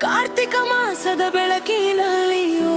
ಕಾರ್ತಿಕ ಮಾಸದ ಬೆಳಕಿನಲ್ಲಿ ಓ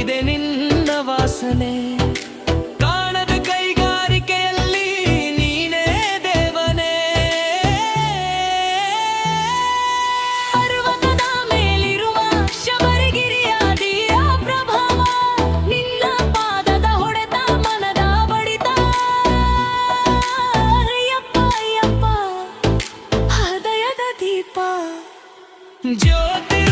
ಮೂಡಿದೆ ನಿನ್ನ ವಾಸನೆ. ಕಾಣದ ಕೈಗಾರಿಕೆಯಲ್ಲಿ ನೀನೇ ದೇವನೇ. ಪರ್ವತದ ಮೇಲಿರುವ ಶಬರಿಗಿರಿಯ ಪ್ರಭಾವ ನಿನ್ನ ಪಾದದ ಹೊಡೆತ ಮನದ ಬಡಿತ. ಅಯ್ಯಪ್ಪ ಅಯ್ಯಪ್ಪ ಹೃದಯದ ದೀಪ. ಜ್ಯೋತಿ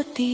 জ্যোতি